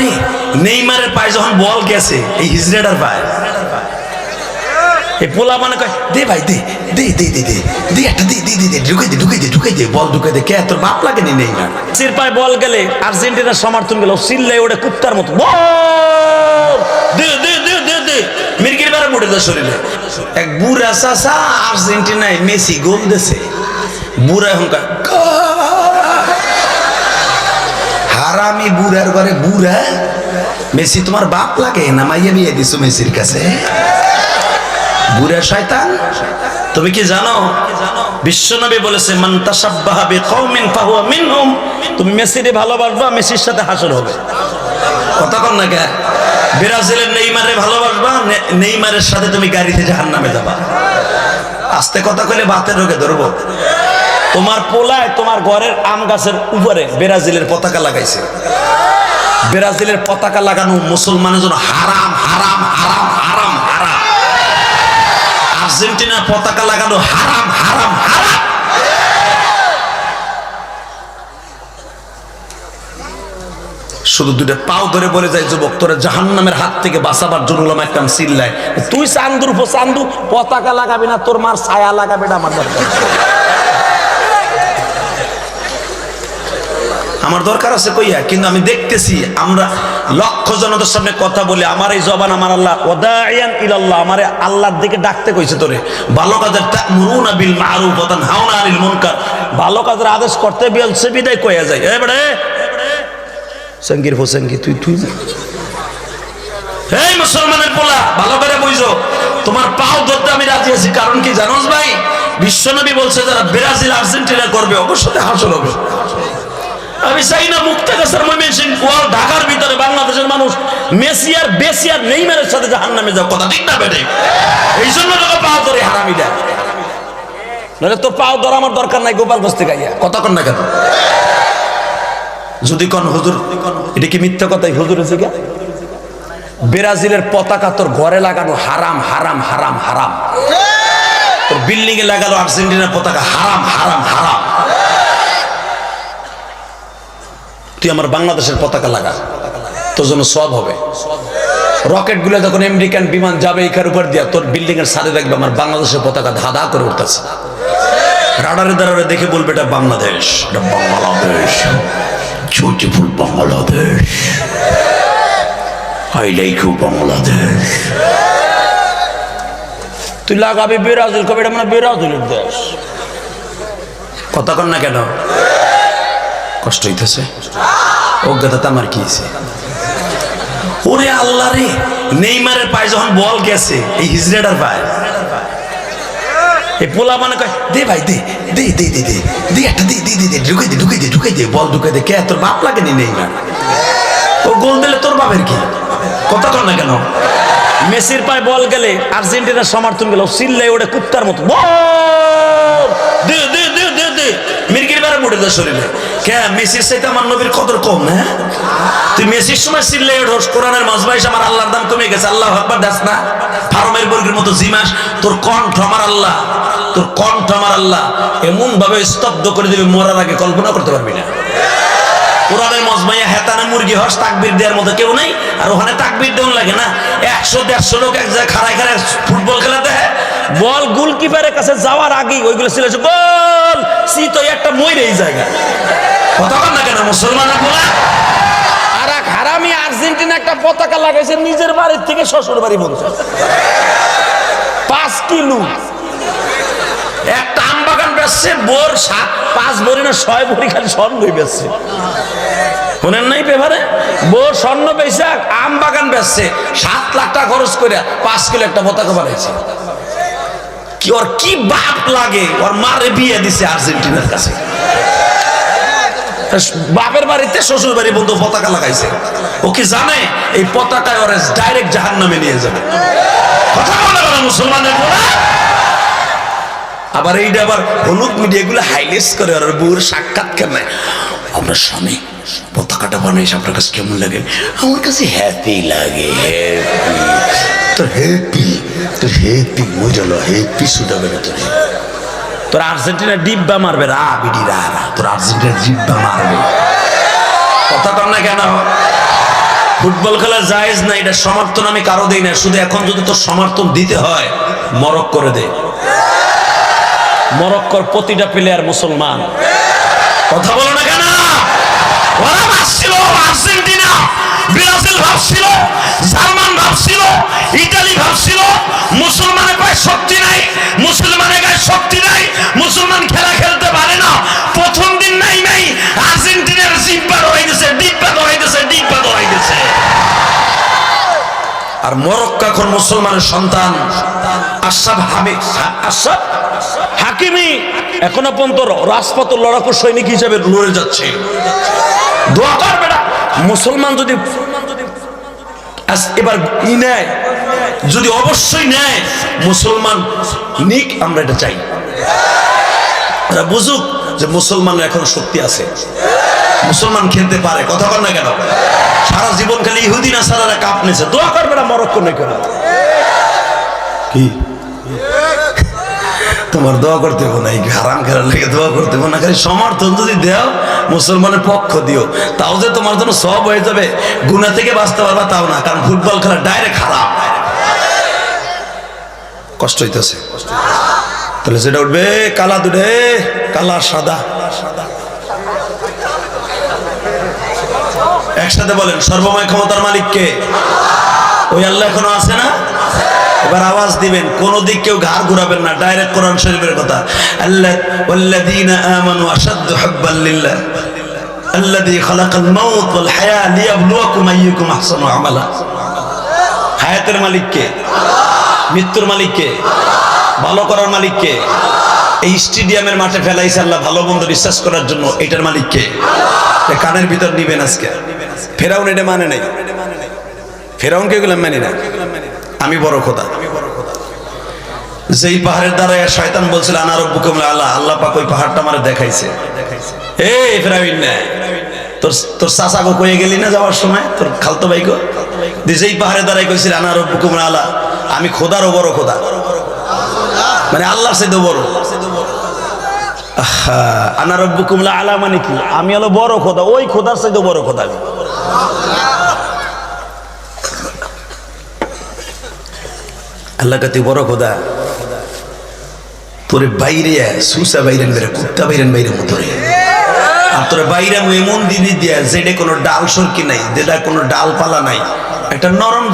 রে নেইমারের পায়ে যখন বল গেছে এই হিজড়েটার পায়ে এই পোলা মানে কয় দে ভাই দে দে দে দে দে ঢুকে ঢুকে দে বল দে কে বল ওটা মতো দে দে দে দে দে বুড়া আর্জেন্টিনায় মেসি গোল দেছে বুড়া এখন কয়, হারামি বুড়ার ঘরে বুড়া? মেসি, তোমার বাপ লাগে না? মাইয়া বিয়ে দিছো মেসির কাছে? বুড়া শয়তান? তুমি কি জানো? বিশ্বনবী বলেছে, মান তাসাব্বাহা বিকৌমিন ফাহুয়া মিনহুম। তুমি মেসিরে ভালোবাসবা, মেসির সাথে হাসর হবে। কথা কম না কে? ব্রাজিলের নেইমারে ভালোবাসবা নেইমারের সাথে তুমি গাড়িতে জাহান্নামে যাবা। আস্তে কথা কইলে বাতের রোগে ধরবো। তোমার পোলায় তোমার ঘরের আম গাছের উপরে ব্রাজিলের পতাকা লাগাইছে। ব্রাজিলের পতাকা লাগানো মুসলমানের জন্য হারাম হারাম হারাম হারাম হারাম। আর্জেন্টিনার পতাকা লাগানো হারাম হারাম হারাম। শুধু দুইটা পাও ধরে বলে যায়, যুবক, তোরা জাহান্নামের হাত থেকে বাঁচাবার জন্য চিল্লায়। তুই চান্দুর পো চান্দু, পতাকা লাগাবি না, তোর মার ছায়া লাগাবে না আমার দরকার আমার দরকার আছে কইয়া, কিন্তু আমি দেখতেছি আমরা লক্ষ জনতার সামনে কথা বলে, আমার এই জবান আমার আল্লাহ ওদায়ান ইলাল্লাহ আমারে আল্লাহর দিকে ডাকতে কইছে তোরে। ভালো কাজের বিল মারুফ আনিল মুনকার। ভালো কাজের আদেশ করতে বলছে, বিদায় কইয়া যায়। এ বড়ে! সঙ্গীর হোসেনগি তুই তুই এই মুসলমানের পোলা, ভালো করে বুঝো, তোমার পাও ধরতে আমি রাজি আছি, কারণ কি জানোস ভাই? বিশ্বনবী বলছে, যারা ব্রাজিল, আর্জেন্টিনা করবে, অবশ্যই হাসল হবে। আমি চাই না ময়মনসিং ওয়াল ঢাকার ভিতরে বাংলাদেশের মানুষ মেসিয়ার আর বেসি আর নেইমারের সাথে জাহান নামে যাও কথা ঠিক না বেটে? এই জন্য তোকে ধরে হারামিটা নাহলে তোর পাও ধরা আমার দরকার নাই গোপাল বসতে গাইয়া কথা কন না কেন? যদি কন হুজুর, এটা কি মিথ্যা কথাই হুজুর হয়েছে গা ব্রাজিলের পতাকা তোর ঘরে লাগানো হারাম হারাম হারাম হারাম। তোর বিল্ডিং এ লাগালো আর্জেন্টিনার পতাকা হারাম হারাম হারাম। তুই আমার বাংলাদেশের পতাকা লাগা। তোর জন্য সব হবে। রকেটগুলো যখন আমেরিকান বিমান যাবে এখার উপর দিয়া তোর বিল্ডিং এর সাথে দেখবে আমার বাংলাদেশের পতাকা ধাঁধা করে উঠতেছে। রাডারে দাঁড়ারে দেখে বলবে, এটা বাংলাদেশ এটা Bangladesh beautiful Bangladesh I like you Bangladesh. তুই লাগাবি ব্রাজিল কবে, এটা মানে ব্রাজিলের দেশ। কথা কন না কেন? কষ্ট হইতেছে। অজ্ঞতা আমার কি হয়েছে ওরে আল্লাহ রে, নেইমারের পায়ে যখন বল গেছে, এই হিজড়েটার পায়ে। এই পোলা মানে কয়, দে ভাই, দে দে দে দে দে দে একটা, দে দে দে দে ঢুকে দে ঢুকে দে ঢুকে দে, বল ঢুকে দে, কে তোর বাপ লাগেনি নেইমার? ও গোল দিলে তোর বাপের কি? কথা কর না কেন? মেসির পায়ে বল গেলে আর্জেন্টিনার সমর্থন গেল সিল্লে ওটা কুত্তার মতো, বল! শরীরে কে, মেসির সাথে আমার নবীর কদর কম না তুই মেসির সময় ওঠোস কোরআনের আমার আল্লাহর দাম কমে গেছে। আল্লাহ না। ফার্মের বর্গের মতো জিমাস। তোর কণ্ঠ আমার আল্লাহ। তোর কণ্ঠ আমার আল্লাহ। এমন ভাবে স্তব্ধ করে দেবে, মরার আগে কল্পনা করতে পারবি না। কোরআনের মজমাইয়া হেতানে মুরগি হস, তাকবির দেওয়ার মতো কেউ নেই, আর ওখানে তাকবির দেওয়া লাগে না। একশো, দেড়শো লোক এক জায়গায় খাড়ায় খাড়ায় ফুটবল খেলাতে বল গোলকিপারের কাছে যাওয়ার আগেই ওইগুলো ছিল গোল! সি তো একটা ময়ূর এই জায়গা। কথা কন না কেন বলা এক হারামি আর্জেন্টিনা একটা পতাকা লাগাইছে, নিজের বাড়ির থেকে বাড়ি পাঁচ কিলো। একটা আম বাগান বেচছে, বোর সাত, পাঁচ খালি নাই পেপারে? বোর স্বর্ণ আম বাগান বেচছে, সাত লাখ টাকা খরচ করে পাঁচ কিলো একটা পতাকা বানাইছে। কি ওর কি বাপ লাগে? ওর মারে বিয়ে দিছে আর্জেন্টিনার কাছে। বাপের বাড়িতে শ্বশুর বাড়ি বন্ধু পতাকা লাগাইছে। ও কি জানে? এই পতাকায় ওরা ডাইরেক্ট জাহান নামে নিয়ে যাবে। কথা আবার এইটা আবার হলুদ মিডিয়াগুলো হাইলাইট করে আর বউর সাক্ষাৎকার নেয় আমরা স্বামী, পতাকাটা বানাইছি, আপনার কাছে কেমন লাগে? আমার কাছে হ্যাপি লাগে হ্যাপি তোর হ্যাপি হ্যাপি মজালো তোর আর্জেন্টিনা ডিব্বা মারবে, রা বিডি, রা রা। তোর আর্জেন্টিনা ডিব্বা মারবে। কথা না কেন? ফুটবল খেলা না, এটা সমর্থন আমি কারও দেই না। শুধু এখন যদি তোর সমর্থন দিতে হয় মরক করে দে। মরক্কর প্রতিটা প্লেয়ার মুসলমান। কথা বলো না কেন? ওরা ভাবছিল আর্জেন্টিনা, ব্রাজিল ভাবছিল জার্মান ভাবছিল, ইতালি ভাবছিল, মুসলমানের গায়ে শক্তি নাই, মুসলমানের গায়ে শক্তি নাই, মুসলমান খেলা খেলতে পারে না। প্রথম দিন নাই নাই, আর্জেন্টিনার জিব্বা ধরাই গেছে ডিব্বা ধরাই গেছে ডিব্বা ধরাই গেছে আর মরক্কো এখন মুসলমানের সন্তান, আশরাফ হামিদ হাকিমি এখনও পর্যন্ত রাজপথ লড়াকু সৈনিক হিসেবে লড়ে যাচ্ছে। মুসলমান যদি এবার নেয়। যদি অবশ্যই নেয়, মুসলমান নিক, আমরা এটা চাই। বুঝুক যে মুসলমানের এখন শক্তি আছে। মুসলমান খেলতে পারে, কথা বল না কেন? সারা জীবন খালি ইহুদিন আসারা কাপ নিয়েছে দোয়া করবে না মরক্কো নেই কি? তোমার দোয়া করতে হবে না, এই হারাম খেলার লেগে দোয়া করতে হবে না, খালি সমর্থন যদি দেও, মুসলমানের পক্ষ দিও, তাও যে তোমার জন্য সব হয়ে যাবে গুণা থেকে বাঁচতে পারবা তাও না, কারণ ফুটবল খেলা ডাইরেক্ট খারাপ কষ্ট হইতেছে। তাহলে সেটা উঠবে, কালা দুটে কালা সাদা। একসাথে বলেন, সর্বময় ক্ষমতার মালিক কে ওই আল্লাহ এখনও আছে না? এবার আওয়াজ দিবেন, কোন দিক কেউ ঘাড় ঘুরাবেন না ডাইরেক্ট কোরআন শরীফের কথা। আল্লাহ ওয়াল্লাযীনা আমানু আশাদ্দু হুব্বাল লিল্লাহ। আল্লাযী খালাকাল মাউত ওয়াল হায়া লিয়াবলুয়াকুম আইয়ুকুম আহসানু আমালা। হায়াতের মালিক কে? মৃত্যুর মালিক কে? ভালো করার মালিক কে? এই স্টেডিয়ামের মাঠে ফেলাইছে আল্লাহ ভালো মন্দ বিশ্বাস করার জন্য, এটার মালিক কে? কানের ভিতর নিবেন আজকে। ফেরাউন এটা মানে নাই। ফেরাউন কে গুলাম মানে না আমি বড় খোদা। যেই পাহাড়ের দ্বারা শয়তান বলছিল আনারব বুকুম আল্লাহ আল্লাহ পাক ওই পাহাড়টা আমার দেখাইছে। এ ফেরাউন না তোর গেলি না যাওয়ার সময়? তোর খালতো যেই কইছিল আল্লাহ আমি খোদারও বড় খোদা। মানে আল্লাহর সাথে বড়। আহা, আনা রব্বুকুম লা আলা মানে কি? আমি হলো বড় খোদা ওই খোদার সাথে বড় খোদা আমি। আল্লাহ কাতে বড় খোদা। তোরে বাইরে সুসা বাইরেন বেরে কুত্তা বাইরেন বাইরে তোরে আর তোরে বাইরে এমন দিদি দিয়া, যেটা কোনো ডাল সরকি নাই, যেটা কোনো ডাল পালা নাই, একটা নরম